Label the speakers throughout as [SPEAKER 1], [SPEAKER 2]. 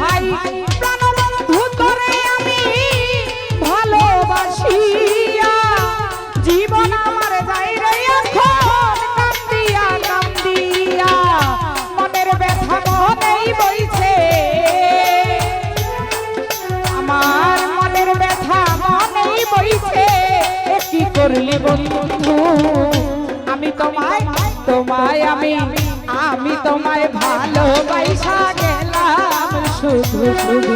[SPEAKER 1] ভাই প্রাণবন্ধু জীবন আমার যাই রে মনের ব্যথা মনেই বইছে। আমার মনের ব্যথা মনেই বইছে। কি করলি আমি তোমায় তোমায় আমি আমি তোমায় ভালোবাসা গেলাম শুধু শুধু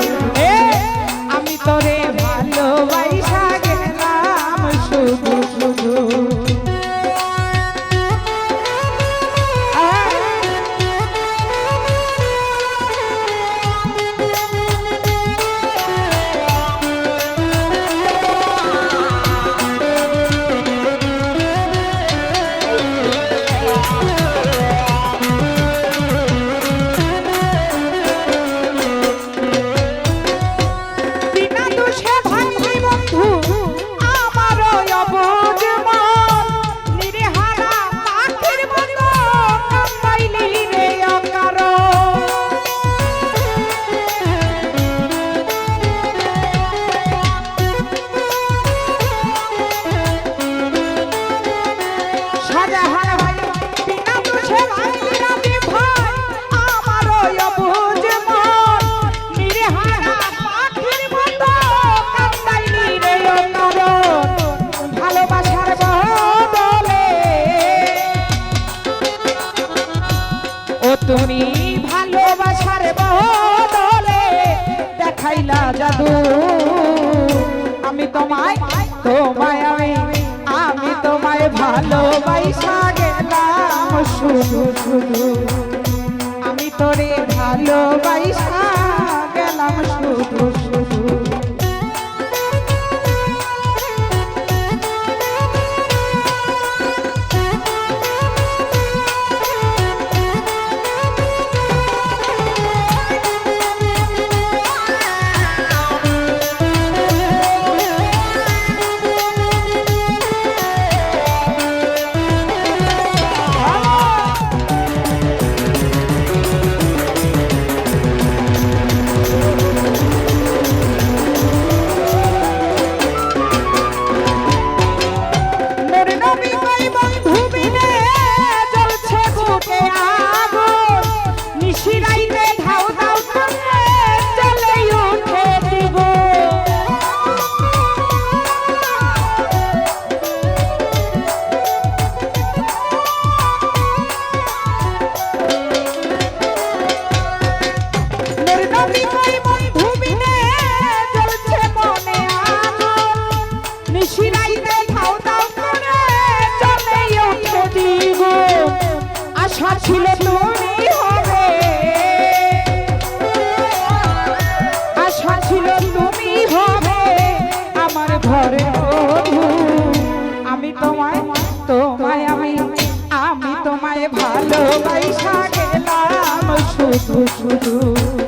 [SPEAKER 1] আমি তোরে ভালোবাসা। আমি তোমায় তোমায় আমি আমি তোমায় ভালোবাসা গেলাম শুধু আমি তোরে ভালোবাসা ছিল ছিল তুমি হবে আমার ঘরে আমি তোমায় তোমায় আমি আমি তোমায় ভালোবাসা গেলাম শুধু শুধু।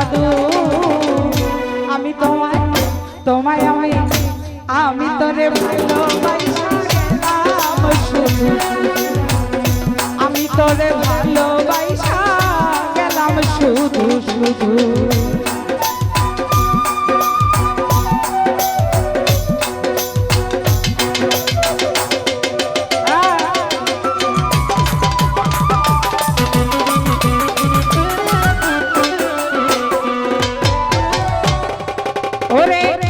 [SPEAKER 1] জাদু। আমি তোমায় তোমায় আমি আমি তোরে ভালোবাসা গেলাম। শুধু আমি তোরে ভালোবাসা গেলাম শুধু শুধু। ওরে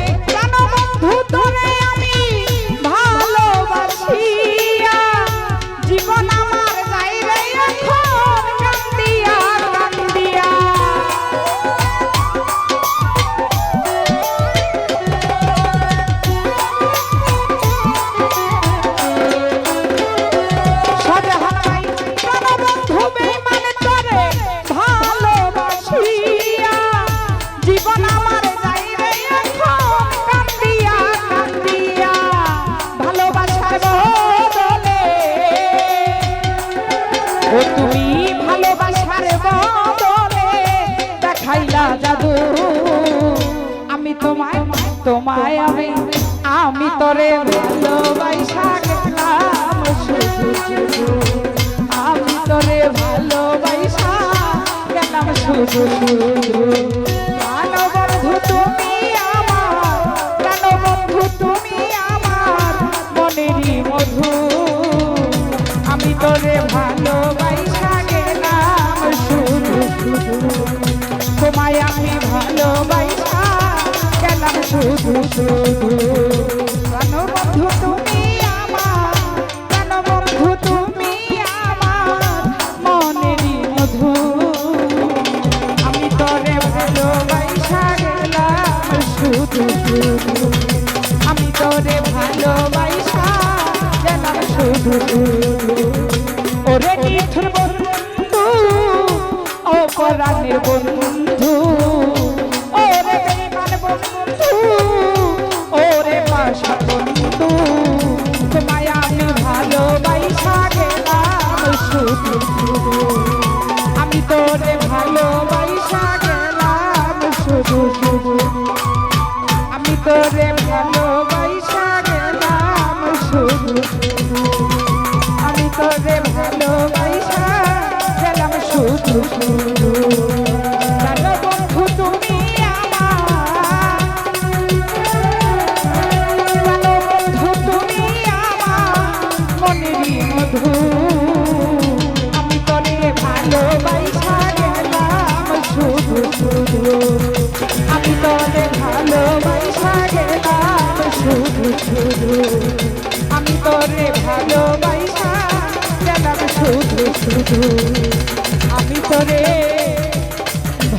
[SPEAKER 1] তুমি ভালোবাসার বদলে দেখাইলা জাদু। আমি তোমায় তোমায় আমি আমি তোরে ভালোবাসা গেলাম শুধু শুধু। আমি তোরে ভালোবাসা গেলাম শুধু শুধু। তোরে ভালোবাসা আমি তোরে ভালোবাসা শুধু। শুধু। ওরে নিঠুর বন্ধু ও পরাণের বন্ধু। ভালোবাসা শুধু আমি তোরে ভালোবাসা গেলাম শুধু শুধু। আমি তোরে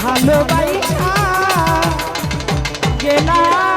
[SPEAKER 1] ভালোবাসা গেলাম।